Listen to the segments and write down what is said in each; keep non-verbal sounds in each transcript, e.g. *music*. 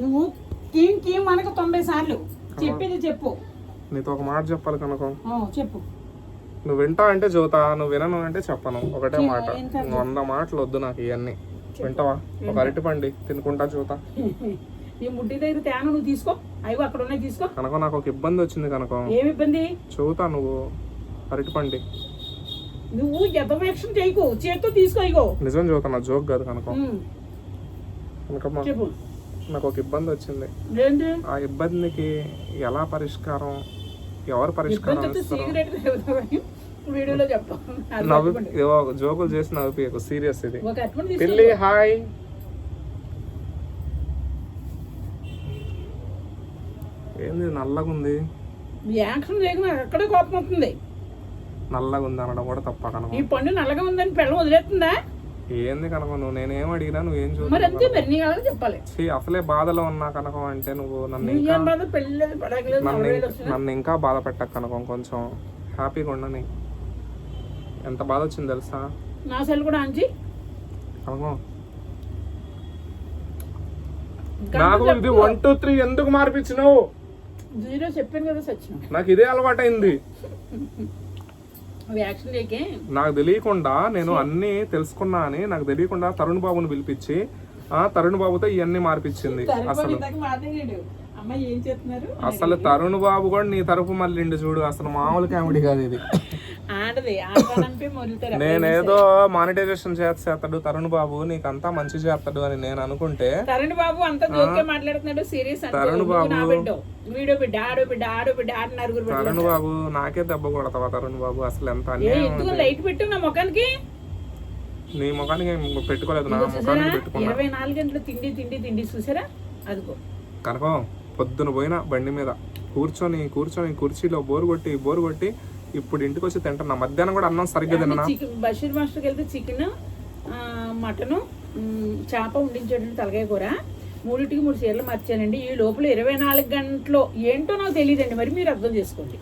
నువ్వు కీం కీం మనకు తొంభై సార్లు. చెప్పేది చెప్పు. నీతో ఒక మాట చెప్పాలి కనుక. చెప్పు. నువ్వు వింటా అంటే చూతా నువ్వు వినను అంటే చెప్పను. ఒకటే మాట. వంద మాటలు వద్దు నాకు ఇవన్నీ వింటావా? ఒక అరటి పండి తినుకుంటా చూతా. నీ ముడ్డి దగ్గర తేన నువ్వు తీసుకో. అయ్యో అక్కడ ఉన్నాయి తీసుకో. కనుక నాకు ఒక ఇబ్బంది వచ్చింది కనుక. ఏమి ఇబ్బంది? చూతా నువ్వు. అరటి పండి. నువ్వు ఎదవేక్షం చేయకు. చేత్తో తీసుకో ఇగో. నిజం చూతా నా జోక్ కాదు కనుక. చెప్పు. నాకు ఒక ఇబ్బంది వచ్చింది. ఏంటి? ఆ ఇబ్బందికి ఎలా పరిష్కారం? ఎవరు పరిష్కారం వీడియోలో చెప్పు. జోకులు చేసి నవ్వు సీరియస్ ఇది. పిల్లి హాయ్. ఏంది నల్లగా ఉంది యాక్షన్ అక్కడే కోపం నల్లగా ఉంది అనడం కూడా తప్ప ఈ పండు నల్లగా ఉందని పిల్లలు వదిలేస్తుందా? ఏంది కనుక నువ్వు నేనేం అడిగినా నువ్వేం మరి అంతే చూసి మరి నీ చెప్పాలి? అసలే బాధలో ఉన్నా కనుక అంటే నువ్వు నన్ను ఇంకా నీకేం బాధ? పెళ్ళి లేదు పడగలేదు నన్ను నవ్వేలు ఇంకా- వస్తున్నాయి నన్ను ఇంకా బాధ పెట్టక కనుక కొంచెం హ్యాపీగా ఉండని ఎంత బాధ వచ్చింది తెలుసా? నా సెల్ కూడా అంచి కనుక. నాకు ఇది వన్ టూ త్రీ ఎందుకు మార్పించినావు జీరో చెప్పాను కదా సచిన. నాకు ఇదే అలవాటైంది. *laughs* నాకు తెలియకుండా నేను అన్ని తెలుసుకున్నా అని నాకు తెలియకుండా తరుణ్ బాబుని పిలిపించి ఆ తరుణ్ బాబుతో ఇవన్నీ మార్పించింది అసలు. అసలు తరుణ్ బాబు కూడా నీ తరపు మళ్ళీ చూడు అసలు మామూలు కామెడీ కాదు ఇది. నేనేదో మానిటైజేషన్ చేస్తాడు తరుణ్ బాబు నీకంతా మంచి చేస్తాడు అని నేను అనుకుంటే తరుణ్ బాబు అంతా జోకే మాట్లాడుతున్నాడు సీరియస్ తరుణ్ బాబు. నా బిడ్డ వీడియో బిడ్డ ఆడో బిడ్డ ఆడో బిడ్డ ఆడ నలుగురు బిడ్డ తరుణ్ బాబు నాకే దెబ్బ కొడతావా తరుణ్ బాబు? అసలు ఎంత. లైట్ పెట్టు నా ముఖానికి? నీ ముఖానికి పెట్టుకోలేదు నా ముఖానికి పెట్టుకున్నా. ఇరవై నాలుగు గంటలు తిండి తిండి తిండి చూసారా? అదిగో. కనుక పొద్దున పోయిన బండి మీద కూర్చొని కూర్చొని కుర్చీలో బోరు కొట్టి బోరు కొట్టి ఇప్పుడు ఇంటికి వచ్చి తింటున్నా. మధ్యాహ్నం కూడా అన్నం సరిగ్గా తిన్నా? చికెన్ బషీర్ మాస్టర్కి వెళ్తే చికెన్ మటను చేప ఉండించేటండి తలకాయ కూర. మూడింటికి మూడు చీరలు మార్చానండి. ఈ లోపల ఇరవై నాలుగు గంటలు ఏంటో నాకు తెలియదండి. మరి మీరు అర్థం చేసుకోండి.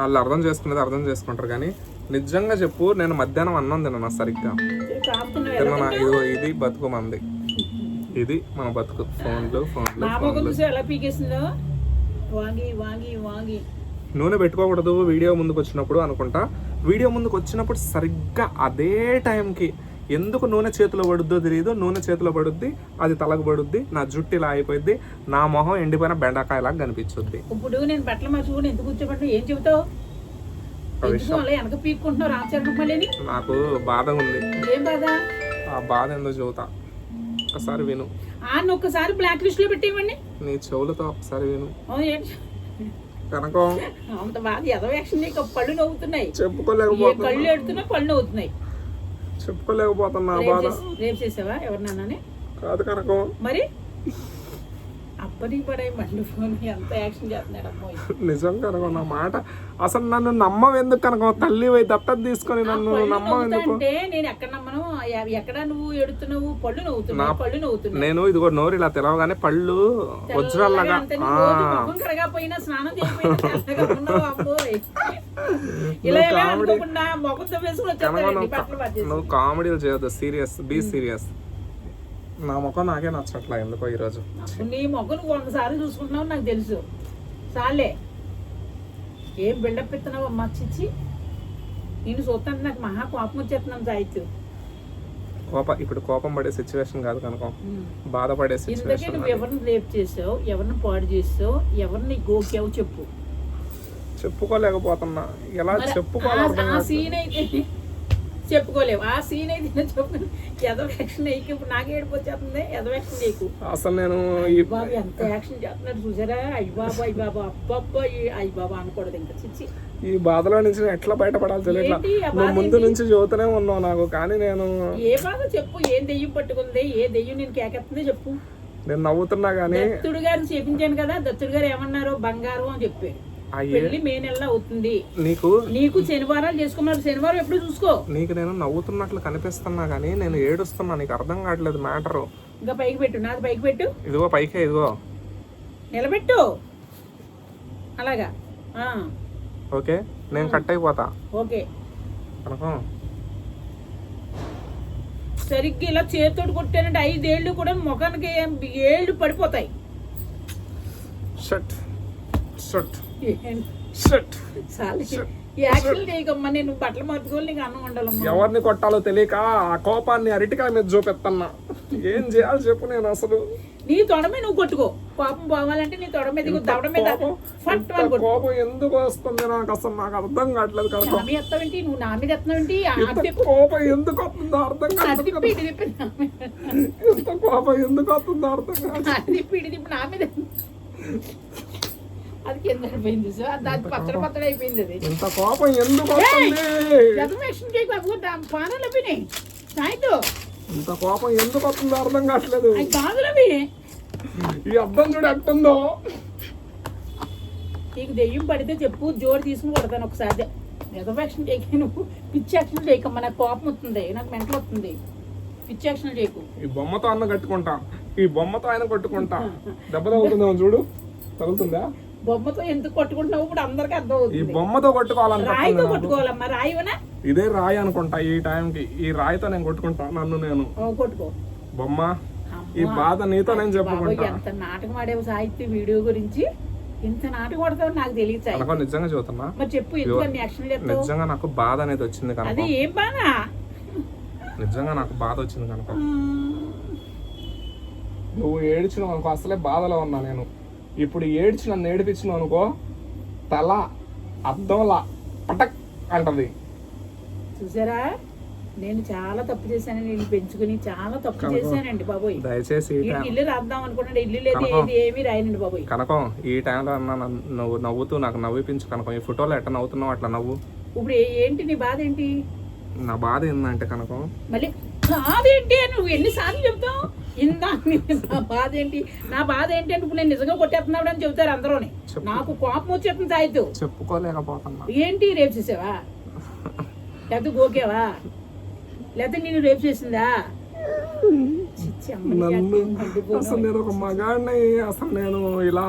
వాళ్ళు అర్థం చేసుకునేది అర్థం చేసుకుంటారు కానీ నిజంగా చెప్పు నేను మధ్యాహ్నం అన్నం తిన్నా సరిగ్గా? తిన్నా? ఇదిగో ఇది బతుకు మంది. ఇది మన బతుకు. ఫోన్లు ఫోన్లు ఎలా పీకేసిందో? వాంగి వాంగి వాంగి. నూనె పెట్టుకోకూడదు వీడియో ముందుకు వచ్చినప్పుడు అనుకుంటా. వీడియో ముందుకు వచ్చినప్పుడు సరిగ్గా అదే టైంకి ఎందుకు నూనె చేతిలో పడుద్దో తెలియదు నూనె చేతిలో పడుద్ది అది తలకు పడుద్ది నా జుట్టు ఇలా అయిపోద్ది నా మొహం ఎండిపోయిన బెండకాయలాగా కనిపించుద్ది. ఇప్పుడు నేను బట్టలు మర్చుకుని ఎందుకు కూర్చోబెట్టు ఏం చెబుతావు? నాకు బాధ ఉంది ఏం బాధ? ఆ బాధ ఎందుకు చెబుతా. ఒకసారి విను. ఒక్కసారి బ్లాక్ లిస్ట్లో పెట్టేయమండి. నీ చెవులతో ఒకసారి విను? కనుక. అంత బాధ ఎదో యాక్షన్ నీకు పళ్ళు నవ్వుతున్నాయి. ఏ చెప్పుకోలేకపోతున్నా కళ్ళు ఎడుతున్నా పళ్ళు నవ్వుతున్నాయి. చెప్పుకోలేకపోతున్నా బాధ. రేపు చేసావా ఎవరినన్నానే? కాదు కనకం. మరి? అప్పటికి పడే మళ్ళీ ఫోన్ ఎంత యాక్షన్ చేస్తున్నాడు అమ్మాయి నిజం కనుక నా మాట అసలు నన్ను నమ్మవెందుకు కనుక తల్లి పోయి దత్తత తీసుకొని నన్ను నమ్మవెందుకు అంటే నేను ఎక్కడ నమ్మను? ఎక్కడ నువ్వు ఎడుతున్నావు పళ్ళు నవ్వుతున్నావు పళ్ళు నవ్వుతున్నావు నేను ఇదిగో నోరు ఇలా తెరవగానే పళ్ళు వజ్రాల్లాగా. కడగకపోయినా స్నానం నువ్వు కామెడీలు చేయొద్దు సీరియస్ బీ సీరియస్. నా ముఖం నాకే నచ్చట్లా ఎందుకో ఈరోజు నీ మొగ్గ నువ్వు వంద సార్లు చూసుకుంటున్నావు నాకు తెలుసు. చాలే ఏం బిల్డప్ ఇస్తున్నావు అమ్మ చిచ్చి? నేను చూస్తాను నాకు మహా కోపం వచ్చేస్తున్నాను సాహిత్యం కోపం ఇప్పుడు కోపం పడే సిచ్యువేషన్ కాదు కనుక. బాధపడే సిచ్యువేషన్ నువ్వు ఎవరిని రేప్ చేసావు ఎవరిని పాడు చేసావు ఎవరిని గోకావు చెప్పు. చెప్పుకోలేకపోతున్నా. ఎలా చెప్పుకోవాలి. సీన్ అయితే చెప్పుకోలేవు. ఆ సీన్ అయితే నేను చెప్పు ఎదో యాక్షన్ వేయకు ఇప్పుడు నాకే ఏడుపు వచ్చేస్తుంది ఎదో యాక్షన్ చేయకు అసలు నేను ఈ బాబు ఎంత యాక్షన్ చేస్తున్నాడు చూసారా? అయ్యి బాబా అయ్యి బాబా అబ్బబ్బా అయ్యి బాబా అనకూడదు ఇంకా చిచ్చి. ఈ బాధలో నుంచి ఎట్లా బయటపడాలి తెలియట్లా? నువ్వు ముందు నుంచి చదువుతూనే ఉన్నావు నాకు కానీ నేను ఏ బాధ చెప్పు ఏం దెయ్యం పట్టుకుంది ఏ దెయ్యం నేను కేకెత్తుందో చెప్పు. నేను నవ్వుతున్నా కానీ దత్తుడు గారిని చేపించాను కదా దత్తుడు గారు ఏమన్నారు బంగారం అని చెప్పారు. అయ్యే పెళ్ళి మే నెలలో అవుతుంది. నీకు నీకు శనివారాలు చేసుకోమన్నారు శనివారం ఎప్పుడు చూసుకో. నీకు నేను నవ్వుతున్నట్లు కనిపిస్తున్నా కానీ నేను ఏడుస్తున్నా. నీకు అర్థం కావట్లేదు మ్యాటరు. ఇంకా పైకి పెట్టు. నాది పైకి పెట్టు. ఇదిగో పైకే ఇదిగో. నిలబెట్టు. అలాగా. ఓకే నేను కట్ అయిపోతా. ఓకే. కనుక. సరిగ్గా ఇలా చేతితోటి కొట్టానంటే ఐదేళ్ళు కూడా ముఖానికి ఏళ్ళు పడిపోతాయి. షట్. షట్. యాక్షన్ చేయకమ్మా నేను బట్టలు మార్చుకోవాలి నీకు అన్నం ఉండాలమ్మా ఎవరిని కొట్టాలో తెలియక ఆ కోపాన్ని అరటికాయ మీద చూపెత్తన్నా. ఏం చేయాలి చెప్పు నేను అసలు. నీ తొడ మీద నువ్వు కొట్టుకో. కోపం పోవాలంటే నీ తొడ మీద దవడ మీద కోపం? ఫట్ కోపం ఎందుకు వస్తుంది నాకు? అసలు నాకు అర్థం కావట్లేదు నా కనుక మీద ఎత్తావేంటి? నువ్వు నా మీద ఎత్తావేంటి? కోపం ఎందుకు వస్తుందో అర్థం కాదు. నా. ఇంత కోపం ఎందుకు వస్తుందో అర్థం కాదు నా మీద. అది కింద అయిపోయింది సార్? అది పచ్చడి పచ్చడి అయిపోయింది అది. ఇంత కోపం? ఎందుకు అవ్వకుండా పానలు అవి సాయంత్రం ఇంత కోపం? ఎందుకు వస్తుందో అర్థం కావట్లేదు. కాదులు అవి ఈ అర్థం చూడు ఎట్టుందో. నీకు దెయ్యం పడితే చెప్పు జోడు తీసుకుని కొడతాను ఒకసారి. రిజర్వేషన్ చేయక నువ్వు. పిచ్చి యాక్షన్ చేయకమ్మా నాకు కోపం వస్తుంది నాకు మెంటలు వస్తుంది. పిచ్చి యాక్షన్ చేయకు. ఈ బొమ్మతో అన్న కట్టుకుంటా. ఈ బొమ్మతో ఆయన కొట్టుకుంటా. దెబ్బ తగులుతుందేమో చూడు. తగులుతుందా? బొమ్మతో ఎందుకు కొట్టుకుంటున్నావు? ఇప్పుడు అందరికీ అర్థం ఈ అవుతుంది బొమ్మతో కొట్టుకోవాలని రాయితో కొట్టుకోవాలమ్మా రాయివనా? ఇదే రాయి అనుకుంటా ఈ టైంకి. ఈ రాయితో నేను కొట్టుకుంటా నన్ను నేను. ఓ, కొట్టుకో. బొమ్మ ఈ. బాధ నీతో నేను బాబోయ్, చెప్పుకుంటా. ఎంత నాటకం ఆడేవు సాహిత్య వీడియో గురించి. ఇంత నాటకం ఆడతావు నాకు తెలియదు సాయి కనుక నిజంగా చెబుతున్నా. మరి చెప్పు ఎందుకు అన్ని యాక్షన్ చేస్తావు? నిజంగా నాకు బాధ అనేది వచ్చింది కనుక. అది ఏం బాగా నిజంగా నాకు బాధ వచ్చింది కనుక. నువ్వు ఏడ్చినావు అనుకో అసలే బాధలో ఉన్నా నేను. ఇప్పుడు ఏడ్చి నన్ను ఏడిపించినావు అనుకో తల అద్దంలా పటక్ అంటది. చూసారా? నేను చాలా తప్పు చేశాను నేను పెంచుకుని చాలా తప్పు. చేశానండి బాబోయ్. దయచేసి ఇల్లు రాద్దాం అనుకున్నాడు ఇల్లు లేదు. ఏది ఏమీ రాయనండి బాబోయ్. కనకం ఈ టైంలో నువ్వు నవ్వుతూ నాకు నవ్విపించు కనకం. ఈ ఫోటోలో ఎట్లా నవ్వుతున్నావు అట్లా నవ్వు. ఇప్పుడు ఏంటి నీ బాధ ఏంటి? నా బాధ ఏంటంటే కనకం మళ్ళీ బాధేంటి అని నువ్వు ఎన్నిసార్లు చెప్తావు? ఇందా నా బాధ ఏంటి? నా బాధ ఏంటి అంటే ఇప్పుడు నేను నిజంగా కొట్టేస్తున్నాడు అని చెబుతారు అందరూని. నాకు కోపం వచ్చేస్తుంది సాయితు. చెప్పుకోలేకపోతున్నా. ఏంటి రేపు చేసావా? లేకపోతే గోకేవా? లేకపోతే నేను రేపు చేసిందా? నన్ను. అసలు నేను ఒక మగాడిని అసలు నేను ఇలా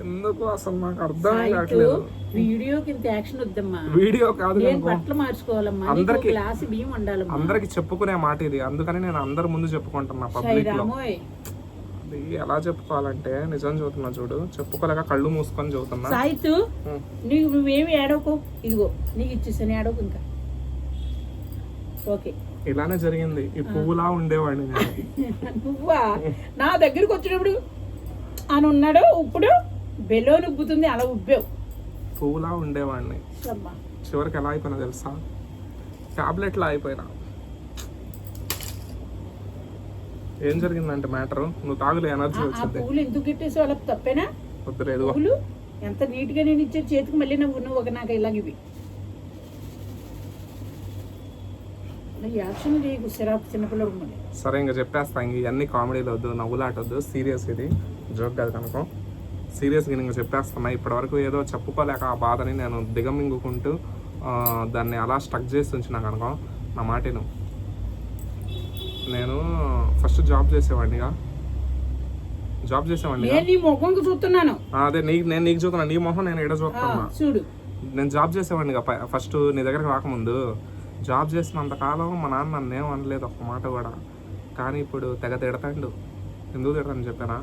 ఎందుకు అసలు నాకు అర్థం కావట్లేదు? వీడియోకి ఇంత యాక్షన్ వద్దమ్మా. వీడియో కాదు బట్టలు మార్చుకోవాలమ్మా? అందరికీ- బియ్యం అందరికి చెప్పుకునే మాట ఇది. అందుకని నేను అందరి ముందు చెప్పుకుంటున్నా పబ్లిక్లో. ఎలా చెప్పుకోవాలంటే నిజం చదువుతున్నా చూడు చెప్పుకోలేక కళ్ళు మూసుకొని చదువుతున్నా సాయితు. నీకు నువ్వేమి ఏడవకు? ఇదిగో నీకు ఇచ్చేసాను ఏడవకు ఇంకా. ఓకే. ఇలానే జరిగింది. ఈ పువ్వులా ఉండేవాడిని నువ్వా *laughs* నా దగ్గరికి వచ్చినప్పుడు అని ఉన్నాడు ఇప్పుడు బెలోని ఉబ్బుతుంది అలా ఉబ్బావు. పువ్వులా ఉండేవాడిని. చివరికి ఎలా అయిపోయినా తెలుసా? టాబ్లెట్లా అయిపోయినా ఏం జరిగిందంటే మ్యాటర్? నువ్వు తాగులే ఎనర్జీ వచ్చింది. పువ్వులు ఎందుకు గిట్టేసి వాళ్ళకి తప్పేనా? వద్దులేదు పువ్వులు ఎంత నీట్గా నేను ఇచ్చే చేతికి మళ్ళీ నువ్వు నువ్వు ఒక నాకు ఇలాగ ఇవి. సరే ఇంకా చెప్పేస్తా ఇవన్నీ కామెడీలు వద్దు నవ్వులాట వద్దు సీరియస్ ఇది. జోక్ కాదు కనుక. సీరియస్గా నేను చెప్పేస్తున్నా. ఇప్పటివరకు ఏదో చెప్పుకోలేక ఆ బాధని నేను దిగమింగుకుంటూ దాన్ని అలా స్టక్ చేసి ఉంచిన కనుక నా మాటను నేను ఫస్ట్ జాబ్ చేసేవాడినిగా. జాబ్ చేసేవాడినిగా? నేను నీ ముఖంకి చూస్తున్నాను. అదే నీకు నేను నీకు చూస్తున్నా. నీ మొహం నేను ఎడ చూస్తున్నా. చూడు. నేను జాబ్ చేసేవాడిని ఫస్ట్ నీ దగ్గరకు రాకముందు. జాబ్ చేసినంత కాలం మా నాన్న నన్ను ఏం అనలేదు ఒక్క మాట కూడా. కానీ ఇప్పుడు తెగ తిడతాడు. ఎందుకు తిడతాను చెప్పానా?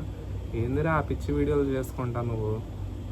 ఏందిరా ఆ పిచ్చి వీడియోలు చేసుకుంటా నువ్వు?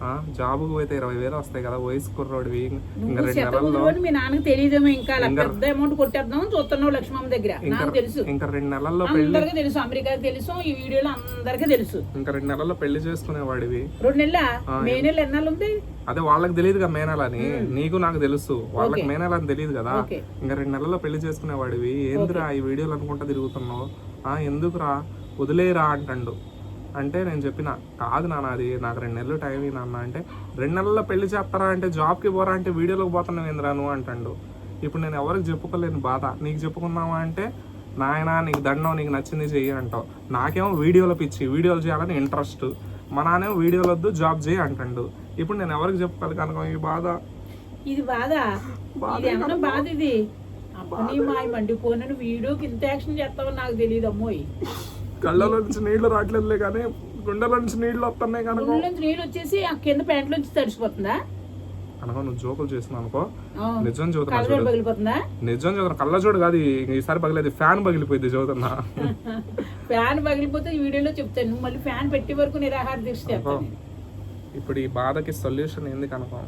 ఆ, జాబుకు పోతే ఇరవై వేలు వస్తాయి కదా వయసు కుర్రోడివి. ఇంకా రెండు నెలల్లో మీ నాన్నకి తెలియదేమో ఇంకా పెద్ద అమౌంట్ కొట్టేద్దాం చూస్తున్నావు లక్ష్మమ్మ దగ్గర. నాకు తెలుసు. ఇంకా రెండు నెలల్లో పెళ్ళి తెలుసు అమెరికాకి తెలుసు ఈ వీడియోలో అందరికీ తెలుసు. ఇంకా రెండు నెలల్లో పెళ్ళి చేసుకునేవాడివి. రెండు నెలల? మే నెల ఎన్నాళ్ళు ఉంది? అదే వాళ్ళకి తెలియదు కదా మేనలని. నీకు నాకు తెలుసు. వాళ్ళకి. మేనలని తెలియదు కదా. ఇంకా రెండు నెలల్లో పెళ్ళి చేసుకునేవాడివి. ఏందిరా ఈ వీడియోలు అనుకుంటా తిరుగుతున్నావు? ఆ ఎందుకురా? వదిలేరా అంటాడు. అంటే నేను చెప్పిన కాదు నాన్న అది నాకు రెండు నెలలు టైం నాన్న. అంటే రెండు నెలల్లో పెళ్ళి చేస్తారా అంటే జాబ్కి పోరా అంటే వీడియోలోకి పోతున్నావు ఏందిరా నువ్వు అంటాడు. ఇప్పుడు నేను ఎవరికి చెప్పుకోలేని బాధ. నీకు చెప్పుకున్నావా అంటే నాయన నీకు దండం నీకు నచ్చింది చెయ్యి అంటావు. నాకేమో వీడియోలు పిచ్చి వీడియోలు చేయాలని ఇంట్రెస్ట్. మా నాన్నేమో వీడియోలు వద్దు జాబ్ చేయి అంటాడు. ఇప్పుడు నేను ఎవరికి చెప్పుకోవాలి కనుక ఈ బాధ? ఇది బాధ. బాధే ఇది ఏమన్నా కదమ్మా. బాధ ఇది? అమ్మని మా మండిపోయిన వీడియోకి ఇంత యాక్షన్ చేస్తావో నాకు తెలియదు అమ్మోయ్ కళ్ళలో నుంచి నీళ్ళు రావట్లేదులే కానీ గుండెల నుంచి నీళ్ళు వస్తున్నాయి కనుక. గుండె నుంచి నీళ్ళు వచ్చేసి ఆ కింద ప్యాంట్ నుంచి తడిసిపోతుందా? అనగా నువ్వు జోకులు చేస్తున్నావు అనుకో. నిజం చదువుతున్నా పగిలిపోతుందా? నిజం చదువుతున్నా కళ్ళ చూడు కాదు ఈసారి పగిలేదు. ఫ్యాన్ పగిలిపోయింది చదువుతున్నా ఫ్యాన్ పగిలిపోతే ఈ వీడియోలో చెప్తాను. నువ్వు మళ్ళీ ఫ్యాన్ పెట్టే వరకు నిరాహార దీక్ష. ఇప్పుడు ఈ బాధకి సొల్యూషన్ ఎందుకు అనుకో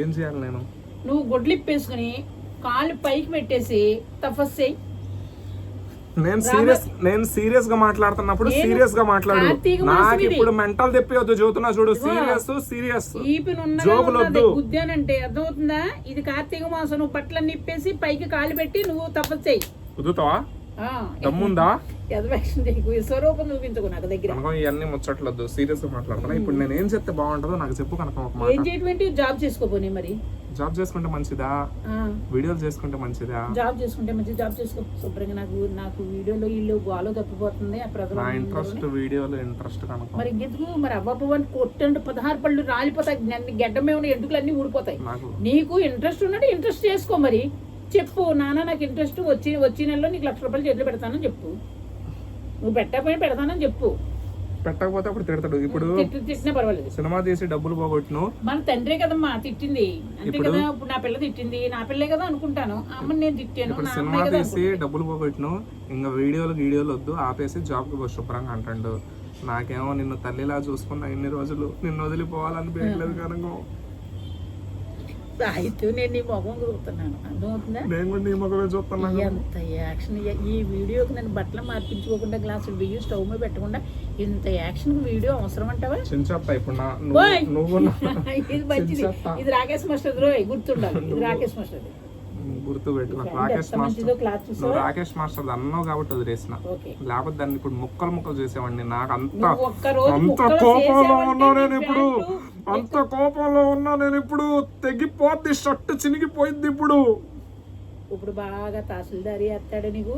ఏం చేయాలి నేను? నువ్వు గుడ్లిప్పేసుకుని కాళ్ళు పైకి పెట్టేసి తపస్సు చేయి నేను సీరియస్ నేను సీరియస్గా మాట్లాడుతున్నప్పుడు నేను సీరియస్గా మాట్లాడు నాకు. ఇప్పుడు మెంటల్ తెప్పివద్దు చదువుతున్నా చూడు. Serious serious. ఈపినున్న జోకులు వద్దు. గుద్దానంటే అర్థమవుతుందా? ఇది కార్తీక మాసం నువ్వు బట్టలన్నీ ఇప్పేసి పైకి కాలు పెట్టి నువ్వు తపస్సు చేయి. కుదుతావా దమ్ముందా? ఎదవేషం చేయకు *laughs* ఈ స్వరూపం చూపించుకో నాకు దగ్గర. ఇవన్నీ ముచ్చట్లొద్దు. సీరియస్గా మాట్లాడుతున్నా. ఇప్పుడు నేను ఏం చెప్తే బాగుంటుందో నాకు చెప్పు కనుక ఒక ఏం మాట చేయటువంటి జాబ్ చేసుకోపోనీ మరి. జాబ్ చేసుకుంటే మంచిదా? ఆ, వీడియోలు చేసుకుంటే మంచిదా? జాబ్ చేసుకుంటే మంచి జాబ్ చేసుకో. శుభ్రంగా నాకు నాకు వీడియోలో ఇల్లు గోలో తప్పిపోతుంది ఆ ప్రజలు నా ఇంట్రెస్ట్ వీడియోలో ఇంట్రెస్ట్ కనుక. మరి ఇంకెందుకు మరి అవ్వపు అని కొట్టండి. పదహారు పళ్ళు రాలిపోతాయి. నన్ను గడ్డమే ఉన్న ఎంటుకలు అన్ని ఊడిపోతాయి. నాకు నీకు ఇంట్రెస్ట్ ఉన్నట్టు ఇంట్రెస్ట్ చేసుకో మరి. చెప్పు నాన్న నాకు ఇంట్రెస్ట్. వచ్చి వచ్చే నెలలో నీకు లక్ష రూపాయలు చేతిలో పెడతానని చెప్పు. నువ్వు పెట్టకపోయినా పెడతానని చెప్పు. పెట్టకపోతే అప్పుడు తిడతాడు. ఇప్పుడు తిట్టి తిట్టినా పర్వాలేదు. సినిమా తీసి డబ్బులు పోగొట్టును మన తండ్రే కదమ్మా తిట్టింది. అంతే కదా ఇప్పుడు నా పిల్ల తిట్టింది నా పిల్లే కదా అనుకుంటాను. అమ్మని నేను తిట్టాను సినిమా తీసి డబ్బులు పోగొట్టును ఇంకా వీడియోలు వీడియోలు వద్దు ఆపేసి జాబ్కి పో శుభ్రంగా అంటాడు. నాకేమో నిన్ను తల్లిలా చూసుకున్నా ఇన్ని రోజులు నిన్ను వదిలిపోవాలనిపించలేదు కనుక. సాహిత్యం నేను నీ మొహం చూస్తున్నాను. అర్థమవుతుందా? నేను కూడా నీ మొక్కలే చూస్తున్నా ఎంత యాక్షన్ ఈ వీడియోకి నేను బట్టలు మార్పించుకోకుండా గ్లాసులు బియ్యం స్టవ్ మీద పెట్టకుండా ఇంత యాక్షన్ వీడియో అవసరం అంటావా ఇది మంచిది. ఇది రాకేష్ మాస్టర్ గుర్తుండాలి. ఇది రాకేష్ మాస్టర్ గుర్తు పెట్టు నాకు ఎంత రాకేష్ మాస్టర్ అన్నావు కాబట్టి వదిలేసిన లేకపోతే దాన్ని ఇప్పుడు ముక్కలు ముక్కలు చేసేవాడిని. నాకు అంత అంత కోపంలో ఉన్నా నేను ఇప్పుడు అంత కోపంలో ఉన్నా నేను ఇప్పుడు తెగిపోద్ది షర్ట్ చినిగిపోయింది ఇప్పుడు. ఇప్పుడు బాగా తహసీల్దారి వేస్తాడు నీకు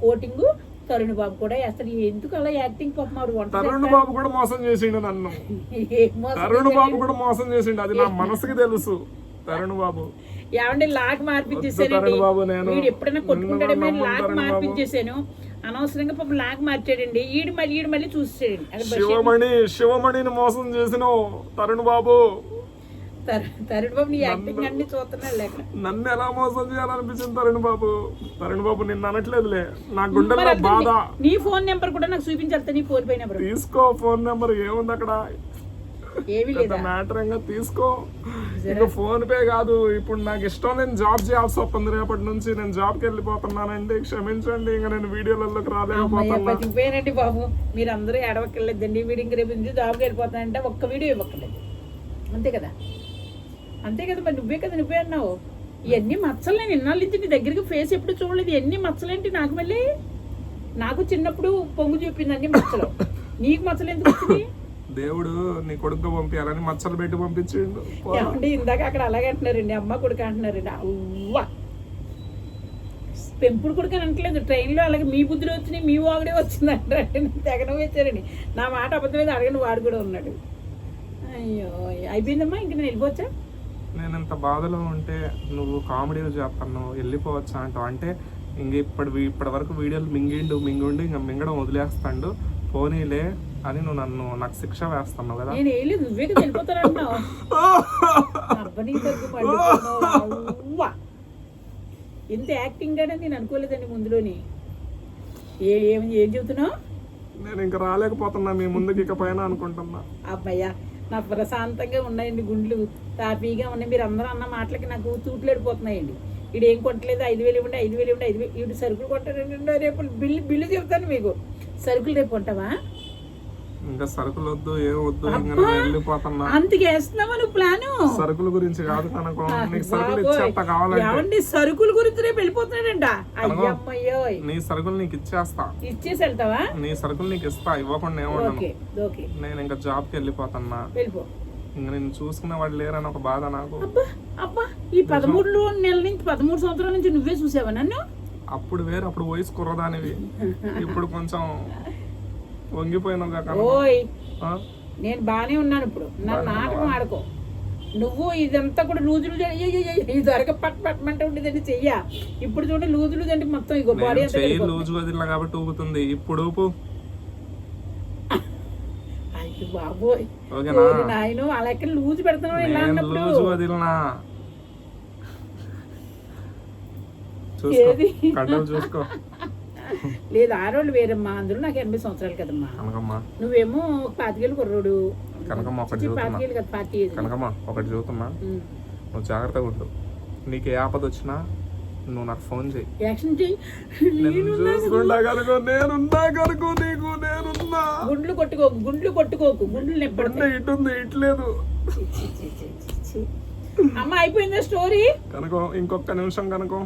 కోటింగ్ తరుణ్ బాబు కూడా వేస్తాడు ఎందుకు అలా యాక్టింగ్ పాప తరుణ్ బాబు కూడా మోసం చేసిండు నన్ను. తరుణ్ బాబు? కూడా మోసం చేసిండు. అది నా మనసుకి తెలుసు. తరుణ్ బాబు. ఏమండి లాక్ మార్పించేసానండి వీడు ఎప్పుడైనా కొట్టుకుంటాడేమో లాక్. మార్పించేసాను అనవసరంగా పాపం లాక్ మార్చాడండి. ఈడు మళ్ళీ ఈడు మళ్ళీ బషీర్ శివమణి శివమణిని మోసం చేసినావు తరుణ్ బాబు. తరు- తరుణ్ బాబు నీ యాక్టింగ్ అన్ని చూస్తున్నాడు లేక. నన్ను ఎలా మోసం చేయాలనిపించింది తరుణ్ బాబు? తరుణ్ బాబు నిన్ను అనట్లేదులే. నా గుండెల్లో బాధ. నీ ఫోన్ నెంబర్ కూడా నాకు చూపించాలి నీ ఫోన్ పే నెంబర్ తీసుకో ఫోన్ నెంబర్ ఏముంది అక్కడ? ఏమీ లేదా? మ్యాటర్ తీసుకో. ఇంకా ఫోన్ పే కాదు. ఇప్పుడు నాకు ఇష్టం నేను జాబ్ చేయాల్సి వస్తుంది. రేపటి నుంచి నేను జాబ్కి వెళ్ళిపోతున్నానండి. క్షమించండి. ఇంకా నేను వీడియోలలోకి అమ్మయ్య బాబు. మీరు అందరూ ఏడవక్కర్లేదండి. వీడు ఇంక రేపు నుంచి జాబ్కి వెళ్ళిపోతానంటే ఒక్క వీడియో ఇవ్వక్కర్లేదు. అంతే కదా? అంతే కదా మరి. నువ్వే కదా నువ్వే అన్నావు. ఇవన్నీ మచ్చలు. నేను ఇన్నాళ్ళ నుంచి నీ దగ్గరికి ఫేస్ ఎప్పుడు చూడలేదు. ఎన్ని మచ్చలేంటి నాకు మళ్ళీ? నాకు చిన్నప్పుడు పొంగు చూపింది అన్ని మచ్చలు. నీకు మచ్చలు ఎందుకు వచ్చింది? దేవుడు నీ కొడుకు పంపించాలని మచ్చలు పెట్టి పంపించిండు. ఏమండి ఇందాక అక్కడ అలాగే అంటున్నారండి అమ్మ కొడుకు అంటున్నారండి. అవ్వ! పెంపుడు కొడుకు అని అనట్లేదు ట్రైన్లో అలాగే మీ బుద్ధులు వచ్చినాయి మీ వాగుడే వచ్చింది అంటారండి తెగన వచ్చారండి నా మాట అబద్ధం మీద అడగని వాడు కూడా ఉన్నాడు. అయ్యో అయిపోయిందమ్మా ఇంక నేను వెళ్ళిపోవచ్చా? నేను ఇంత బాధలో ఉంటే నువ్వు కామెడీలు చేస్తున్నావు వెళ్ళిపోవచ్చా అంటావు? అంటే ఇంక ఇప్పటి ఇప్పటి వరకు వీడియోలు మింగిండు మింగుండి ఇంకా మింగడం వదిలేస్తాడు. పోనీలే అని నువ్వు నన్ను నాకు శిక్ష వేస్తున్నావు కదా. నేను వేయలేదు నువ్వే కదా వెళ్ళిపోతానంటున్నావు. అబ్బని దగ్గు మండుతున్నావు. అవ్వ. ఇంత యాక్టింగ్ అని నేను అనుకోలేదండి ముందులోని. ఏ ఏం ఏం చెబుతున్నావు? నేను ఇంకా రాలేకపోతున్నా మీ ముందుకి ఇక పైన అనుకుంటున్నా. అబ్బయ్యా నాకు ప్రశాంతంగా ఉన్నాయండి గుండ్లు. తాపీగా ఉన్నాయి. మీరు అందరూ అన్న మాటలకి నాకు తూట్లేడిపోతున్నాయండి ఈడు ఏం కొట్టలేదు? ఐదు వేలు ఇవ్వండి ఐదు వేలు ఇవ్వండి ఐదు వేలు ఈడు సరుకులు కొంటాడండి. రేపు బిల్లు బిల్లు చెప్తాను మీకు. సరుకులు రేపు కొంటావా? ఇంకా సరుకులు వద్దు ఏం వద్దు ఇంకా వెళ్ళిపోతున్నా. అంతకు వేస్తున్నావా నువ్వు ప్లాను? సరుకుల గురించి కాదు కనుక నీకు సరుకులు బాబోయ్. ఇచ్చేస్తా కావాలంటే. ఏమండి సరుకుల గురించి రేపు వెళ్ళిపోతున్నాడంట? నీ సరుకులు నీకు ఇచ్చేస్తా. ఇచ్చేసి వెళ్తావా నీ సరుకులు నీకు ఇస్తా ఇవ్వకుండా ఓకే ఓకే. నేను ఇంకా జాబ్కి వెళ్ళిపోతున్నా. వెళ్ళిపో. ఇంకా నేను చూసుకునే వాడు లేరని ఒక బాధ నాకు. అబ్బా అబ్బా! ఈ పదమూడు నెలల నుంచి పదమూడు సంవత్సరాల నుంచి నువ్వే చూసావా నన్ను? అప్పుడు వేరు అప్పుడు వయసు కుర్రదానివి. *laughs* ఇప్పుడు కొంచెం వంగిపోయినావు కాక ఓయ్. నేను బాగానే ఉన్నాను ఇప్పుడు. నా నాటకం ఆడుకో నువ్వు ఇదంతా కూడా లూజు లూజు అయ్య, అయ్య, అయ్య, ఇది వరకు పట్ పట్టమంటే ఉండేదండి చెయ్య. ఇప్పుడు చూడండి లూజు లూజు అంటే మొత్తం ఇగో బాడీ. లూజు వదిలినా కాబట్టి ఊగుతుంది. ఇప్పుడు ఊపు. అయ్యో నాయను అలా ఎక్కడ లూజ్ పెడుతున్నావు ఇలా నేను అన్నప్పుడు? లూజు వదిలినా చూసుకో. చూసుకో. లేదు ఆరోళ్ళు వేరమ్మా అందులో నాకు ఎనభై సంవత్సరాలు కదమ్మా. కనకమ్మ. నువ్వేమో పాతికేళ్ళు కుర్రోడు. కనకమ్మ ఒకటి పాతికేళ్ళు కదా పార్టీ. కనకమ్మ ఒకటి చూస్తున్నా. నువ్వు జాగ్రత్తగా ఉండు. నీకు ఏ ఆపద వచ్చినా నువ్వు నాకు ఫోన్ చేయి. యాక్షన్ చెయ్యి నేను చూసుకుంటా కనుకో నేనున్నా కనుకో నీకు నేనున్నా. గుండ్లు కొట్టుకోకు గుండ్లు కొట్టుకోకు. గుండ్లు నెప్పడతాయి గుండె ఇటుంది ఇట్లేదు. అమ్మ అయిపోయిందా స్టోరీ? కనుకో ఇంకొక నిమిషం కనుకో.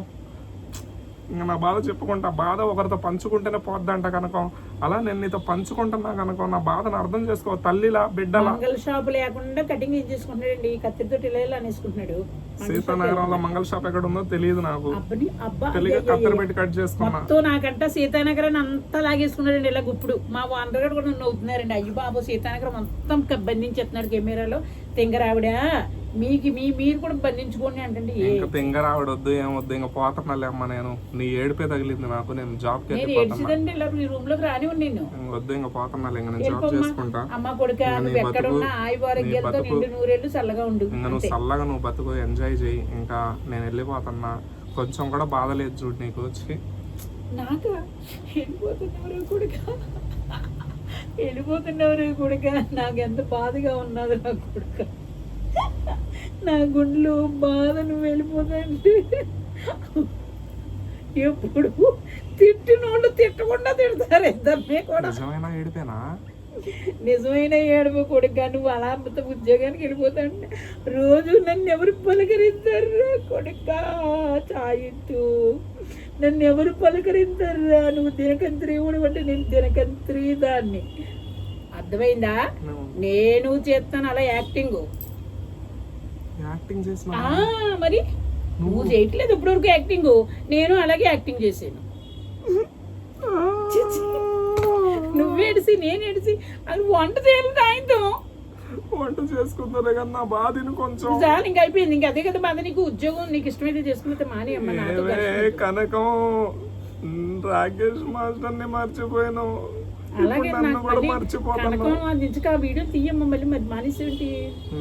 ఇంకా నా బాధ చెప్పుకుంటా బాధ ఒకరితో పంచుకుంటేనే పోద్దంట కనుకో. అలా నేను నీతో పంచుకుంటున్నా కనుకో నా బాధను అర్థం చేసుకో. తల్లిలా బిడ్డలా. మంగళ షాప్ లేకుండా కటింగ్ ఇలా ఇలా అనేసుకుంటున్నాడు? సీతానగరంలో మంగళ షాప్ ఎక్కడ ఉందో తెలియదు నాకు. తెలియక. కత్తెర పెట్టి కట్ చేసుకున్నా. నాకంట సీతానగరాన్ని అంతా లాగేసుకున్నాడండి ఇలా గుప్పుడు. మా గారు కూడా నన్ను అవుతున్నారండి అయ్యి బాబు సీతానగరం మొత్తం బంధించేస్తున్నాడు కెమెరాలో. తెంగరావిడ మీకు మీ మీరు కూడా బంధించుకోండి అంటే ఇంకా తింగర ఆవిడొద్దు ఏమొద్దు ఇంకా పోతున్నాలే అమ్మ నేను. నీ ఏడిపే తగిలింది నాకు నేను జాబ్కి నేను ఏడ్చిదండి ఇలా రూమ్లోకి రానివ్వండి నేను వద్దు ఇంకా పోతున్నాలే ఇంకా నేను జాబ్ చేసుకుంటా. అమ్మ కొడుక నువ్వు ఎక్కడున్నా బతుకు- ఆయువు నిండు నూరేళ్ళు చల్లగా ఉండు. ఇంకా నువ్వు చల్లగా నువ్వు బతుకు ఎంజాయ్ చేయి. ఇంకా నేను వెళ్ళిపోతున్నా. కొంచెం కూడా బాధ లేదు చూడు నీకు వచ్చి నాక? వెళ్ళిపోతున్నవరు కొడుక? వెళ్ళిపోతున్నవరు కొడుక? నాకు ఎంత బాధగా ఉన్నది నా కొడుక? నా గుండెలు బాధ నువ్వు వెళ్ళిపోతుంటే ఎప్పుడు తిట్టినోళ్ళు తిట్టకుండా తిడతారు ఇద్దరిని కూడా. నిజమైన ఏడిపోయినా నిజమైన ఏడుపు కొడుక నువ్వు అలా అంత ఉద్యోగానికి వెళ్ళిపోతాంటే రోజు నన్ను ఎవరు పలకరిస్తారా కొడుక? చాయిత్తు. నన్ను ఎవరు పలకరిస్తారా నువ్వు దినకంత్రి అంటే నేను దినకంత్రి దాన్ని అర్థమైందా నేను చేస్తాను అలా యాక్టింగ్. యాక్టింగ్ చేసిన మరి? నువ్వు. చేయట్లేదు ఇప్పటివరకు యాక్టింగ్. నేను అలాగే యాక్టింగ్ చేశాను. చి, చి. నువ్వు ఏడిసి నేను ఏడిసి అది వంట చేయాలి ఆయనతో వంట చేసుకుందరే కానీ నా బాధని కొంచెం. చాలు ఇంకా అయిపోయింది. ఇంకా అదే కదా బాధ నీకు. ఉద్యోగం నీకు ఇష్టమైతే చేసుకుంటే మాని అమ్మ. కనకం రాకేష్ మాస్టర్ని మర్చిపోయాను అలాగే నాకు కూడా మళ్ళీ మర్చిపోతాను. కనకం అది నుంచి ఆ వీడియో తీయమ్మ మళ్ళీ మరి మానేసేంటి?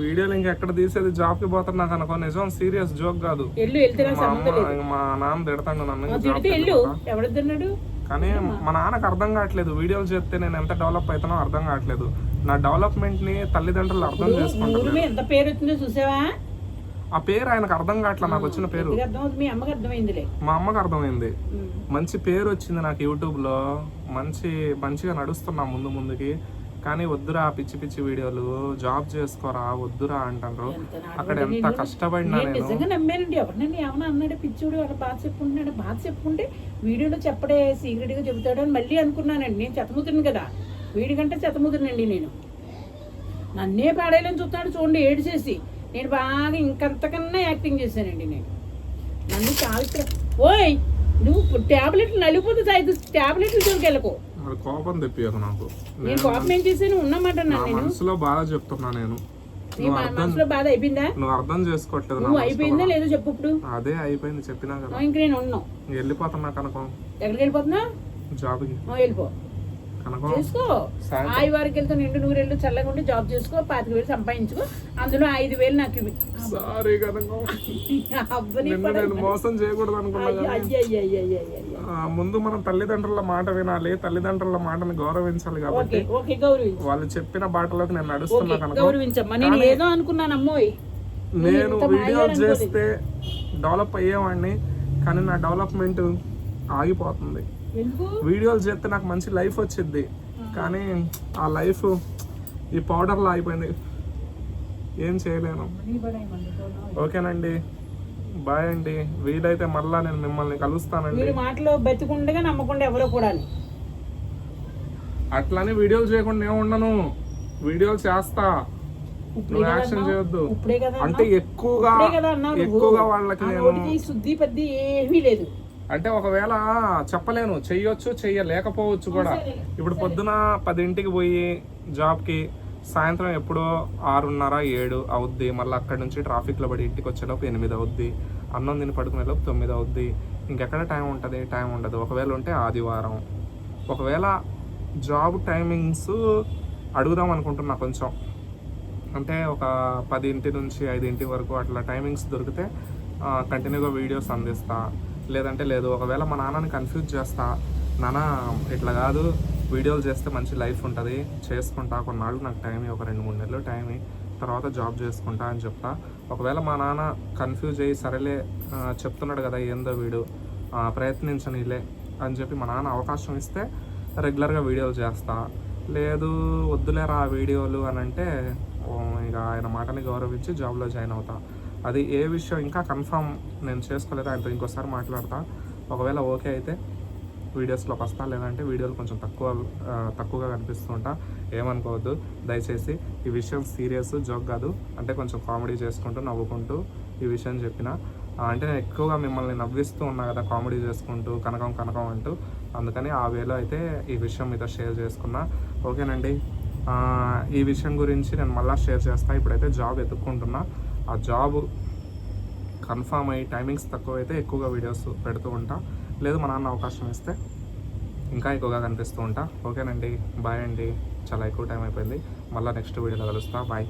వీడియోలు ఇంకెక్కడ తీసేది? జాబ్కి పోతున్నా కనుక నిజం సీరియస్ జోక్ కాదు. ఎల్లు మా సంబంధం అమ్మ మా నాన్న తిడతాడు నన్ను ఆ, జాబ్ తిడితే ఎల్లు ఎవడు తిన్నాడు? కానీ మా నాన్నకు అర్థం కావట్లేదు. వీడియోలు చేస్తే నేను ఎంత డెవలప్ అవుతానో అర్థం కావట్లేదు. నా డెవలప్మెంట్ని తల్లిదండ్రులు అర్థం చేసుకుంటారు. ఊరు మీద ఎంత పేరు వచ్చిందో చూసావా? ఆ పేరు ఆయనకు అర్థం కావట్లేదు నాకు వచ్చిన పేరు. మీ అమ్మకి అర్థమైందిలే. మా అమ్మకి అర్థమైంది. ఉమ్. మంచి పేరు వచ్చింది నాకు యూట్యూబ్లో మంచి మంచిగా నడుస్తున్నా ముందు ముందుకి. కానీ వద్దురా పిచ్చి పిచ్చి వీడియోలు జాబ్ చేసుకోరా వద్దురా అంటారు అక్కడ ఎంత కష్టపడినా నిజంగా నమ్మానండి. ఎవరినండి ఏమన్నా అన్నాడు పిచ్చోడు అలా బాధ చెప్పుకుంటున్నాడు బాధ చెప్పుకుంటే వీడియోలో చెప్పడే సీక్రెట్గా చెబుతాడు అని మళ్ళీ అనుకున్నానండి. నేను చెత్తముతును కదా. వీడికంటే చెత్తముతునండి నేను. నన్నే పాడేయాలని చూస్తాడు చూడండి ఏడు చేసి నేను బాగా ఇంకంతకన్నా యాక్టింగ్ చేశానండి నేను. నన్ను చాలా ఓయ్! నువ్వు టాబ్లెట్లు నలిగిపోతే చాలు టాబ్లెట్లు అది కోపం తెప్పియకు నాకు. నేను కోపం ఏం చేశాను? ఉన్నమాట మనసులో బాగా చెప్తున్నా నేను. మనసులో బాధ అయిపోయిందా? నువ్వు అర్థం చేసుకోవట్లేదు నువ్వు అయిపోయిందా లేదో చెప్పు ఇప్పుడు. బాధ. అదే అయిపోయింది చెప్పినా కదా. ఇంక నేను ఉన్నావు వెళ్ళిపోతున్నా కనకం. ఎక్కడికి వెళ్ళిపోతున్నా జాబ్కి. ఆ, వెళ్ళిపో. చేసుకో. ఆయి వారికి వెళ్తే నిండు నూరేళ్ళు చల్లగా ఉండి జాబ్ చేసుకో పాతిక వేలు సంపాదించుకో. అందులో ఐదు వేలు నాకు ఇవి సారీ నేను మోసం చేయకూడదు అనుకున్నా ముందు మనం తల్లిదండ్రుల మాట వినాలి తల్లిదండ్రుల మాటని గౌరవించాలి కాబట్టి వాళ్ళు చెప్పిన బాటలోకి నేను నడుస్తున్నా కనుక. గౌరవించమ్మా. నేను ఏదో అనుకున్నాను అమ్మోయ్. నేను మాయాలు చేస్తే డెవలప్ అయ్యేవాడిని కానీ నా డెవలప్మెంట్ ఆగిపోతుంది. వీడియోలు చేస్తే నాకు మంచి లైఫ్ వచ్చింది కానీ ఆ లైఫ్ ఈ పౌడర్లో అయిపోయింది. ఏం చేయలేను? ఓకేనండి. బాయ్ అండి. వీలైతే మళ్ళా నేను మిమ్మల్ని కలుస్తానండి. మాటలో బతికుండగా నమ్మకుండా ఎవరో కూడా అట్లానే వీడియోలు చేయకుండా నేను ఉండను. వీడియోలు చేస్తా. నువ్వు యాక్షన్? చేయొద్దు. అంటే? ఎక్కువగా? ఎక్కువగా వాళ్ళకి శుద్ధి పద్ది ఏమీ లేదు. అంటే ఒకవేళ చెప్పలేను చెయ్యొచ్చు చెయ్యలేకపోవచ్చు కూడా. ఇప్పుడు పొద్దున పదింటికి పోయి జాబ్కి సాయంత్రం ఎప్పుడో ఆరున్నర ఏడు అవుద్ది. మళ్ళీ అక్కడి నుంచి ట్రాఫిక్లో పడి ఇంటికి వచ్చేలోపు ఎనిమిది అవుద్ది. అన్నం తిని పడుకునేలోపు తొమ్మిది అవుద్ది. ఇంకెక్కడ టైం ఉంటుంది? టైం ఉండదు. ఒకవేళ ఉంటే ఆదివారం. ఒకవేళ జాబ్ టైమింగ్స్ అడుగుదాం అనుకుంటున్నా కొంచెం. అంటే ఒక పదింటి నుంచి ఐదింటి వరకు అట్లా టైమింగ్స్ దొరికితే కంటిన్యూగా వీడియోస్ అందిస్తా. లేదంటే లేదు. ఒకవేళ మా నాన్నని కన్ఫ్యూజ్ చేస్తా నాన్న ఇట్లా కాదు వీడియోలు చేస్తే మంచి లైఫ్ ఉంటుంది చేసుకుంటా. కొన్నాళ్ళు నాకు టైం ఒక రెండు మూడు నెలలు టైం తర్వాత జాబ్ చేసుకుంటా అని చెప్తా. ఒకవేళ మా నాన్న కన్ఫ్యూజ్ అయ్యి సరేలే చెప్తున్నాడు కదా ఏందో వీడు ప్రయత్నించనిలే అని చెప్పి మా నాన్న అవకాశం ఇస్తే రెగ్యులర్గా వీడియోలు చేస్తా. లేదు వద్దులేరా ఆ వీడియోలు అని అంటే ఇక ఆయన మాటని గౌరవించి జాబ్లో జాయిన్ అవుతా. అది ఏ విషయం ఇంకా కన్ఫర్మ్ నేను చేసుకోలేదు? ఆయనతో ఇంకోసారి మాట్లాడతా. ఒకవేళ ఓకే అయితే వీడియోస్లోకి వస్తా లేదంటే వీడియోలు కొంచెం తక్కువ తక్కువగా కనిపిస్తూ ఉంటా. ఏమనుకోవద్దు. దయచేసి ఈ విషయం సీరియస్ జోక్ కాదు. అంటే కొంచెం కామెడీ చేసుకుంటూ నవ్వుకుంటూ ఈ విషయం చెప్పిన. అంటే నేను ఎక్కువగా మిమ్మల్ని నవ్విస్తూ ఉన్నా కదా కామెడీ చేసుకుంటూ కనకం కనకం అంటూ. అందుకని ఆ వేలో అయితే ఈ విషయం మీతో షేర్ చేసుకున్నా. ఓకేనండి. ఈ విషయం గురించి నేను మళ్ళీ షేర్ చేస్తాను ఇప్పుడైతే జాబ్ ఎత్తుక్కుంటున్నా ఆ జాబ్ కన్ఫామ్ అయ్యి టైమింగ్స్ తక్కువ అయితే ఎక్కువగా వీడియోస్ పెడుతూ ఉంటా. లేదు మా నాన్న అవకాశం ఇస్తే ఇంకా ఎక్కువగా కనిపిస్తూ ఉంటా. ఓకేనండి బాయ్ అండి. చాలా ఎక్కువ టైం అయిపోయింది. మళ్ళీ నెక్స్ట్ వీడియోలో కలుస్తా. బాయ్.